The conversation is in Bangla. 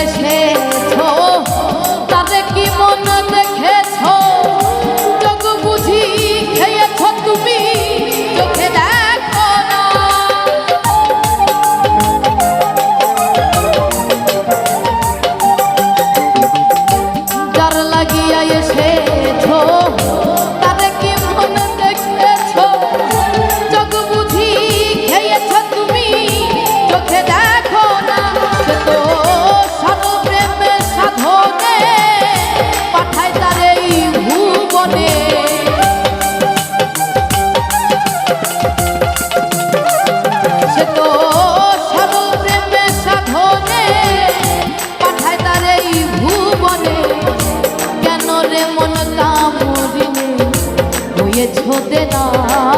এসে গেছো না